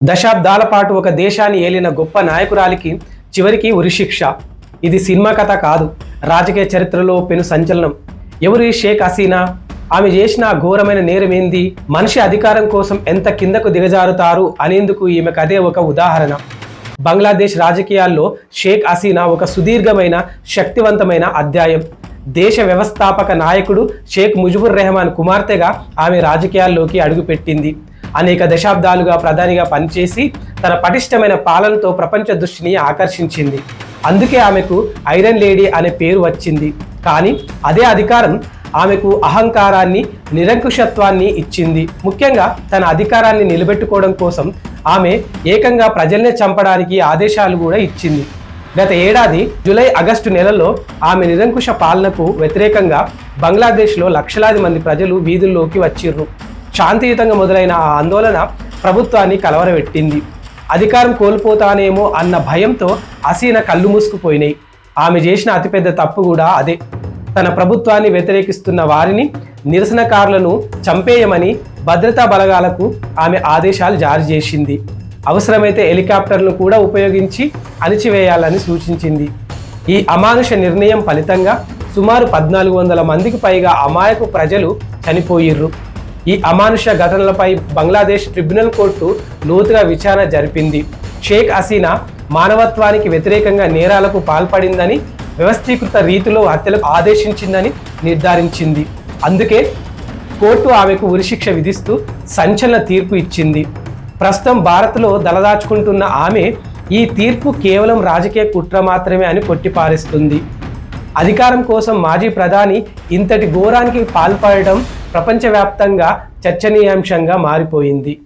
దశాబ్దాల పాటు ఒక దేశాన్ని ఏలిన గొప్ప నాయకురాలికి చివరికి ఉరిశిక్ష. ఇది సినిమా కథ కాదు రాజకీయ చరిత్రలో పెను సంచలనం. ఎవరి షేక్ హసీనా? ఆమె చేసిన ఘోరమైన నేరం ఏంది? మనిషి అధికారం కోసం ఎంత కిందకు దిగజారుతారు అనేందుకు ఈమెకు అదే ఒక ఉదాహరణ. బంగ్లాదేశ్ రాజకీయాల్లో షేక్ హసీనా ఒక సుదీర్ఘమైన శక్తివంతమైన అధ్యాయం. దేశ వ్యవస్థాపక నాయకుడు షేక్ ముజిబుర్ రెహమాన్ కుమార్తెగా ఆమె రాజకీయాల్లోకి అడుగుపెట్టింది. అనేక దశాబ్దాలుగా ప్రధానిగా పనిచేసి తన పటిష్టమైన పాలనతో ప్రపంచ దృష్టిని ఆకర్షించింది. అందుకే ఆమెకు ఐరన్ లేడీ అనే పేరు వచ్చింది. కానీ అదే అధికారం ఆమెకు అహంకారాన్ని నిరంకుశత్వాన్ని ఇచ్చింది. ముఖ్యంగా తన అధికారాన్ని నిలబెట్టుకోవడం కోసం ఆమె ఏకంగా ప్రజల్నే చంపడానికి ఆదేశాలు కూడా ఇచ్చింది. గత ఏడాది జూలై ఆగస్టు నెలలో ఆమె నిరంకుశ పాలనకు వ్యతిరేకంగా బంగ్లాదేశ్లో లక్షలాది మంది ప్రజలు వీధుల్లోకి వచ్చిర్రు. శాంతియుతంగా మొదలైన ఆ ఆందోళన ప్రభుత్వాన్ని కలవరపెట్టింది. అధికారం కోల్పోతానేమో అన్న భయంతో హసీనా కళ్ళు మూసుకుపోయినాయి. ఆమె చేసిన అతిపెద్ద తప్పు కూడా అదే. తన ప్రభుత్వాన్ని వ్యతిరేకిస్తున్న వారిని నిరసనకారులను చంపేయమని భద్రతా బలగాలకు ఆమె ఆదేశాలు జారీ చేసింది. అవసరమైతే హెలికాప్టర్లను కూడా ఉపయోగించి అణిచివేయాలని సూచించింది. ఈ అమానుష నిర్ణయం ఫలితంగా సుమారు పద్నాలుగు వందల మందికి పైగా అమాయకు ప్రజలు చనిపోయిర్రు. ఈ అమానుష ఘటనలపై బంగ్లాదేశ్ ట్రిబ్యునల్ కోర్టు లోతుగా విచారణ జరిపింది. షేక్ హసీనా మానవత్వానికి వ్యతిరేకంగా నేరాలకు పాల్పడిందని వ్యవస్థీకృత రీతిలో హత్యలకు ఆదేశించిందని నిర్ధారించింది. అందుకే కోర్టు ఆమెకు ఉరిశిక్ష విధిస్తూ సంచలన తీర్పు ఇచ్చింది. ప్రస్తుతం భారత్లో దలదాచుకుంటున్న ఆమె ఈ తీర్పు కేవలం రాజకీయ కుట్ర మాత్రమే అని కొట్టిపారేస్తుంది. అధికారం కోసం మాజీ ప్రధాని ఇంతటి ఘోరానికి పాల్పడడం ప్రపంచవ్యాప్తంగా చర్చనీయాంశంగా మారిపోయింది.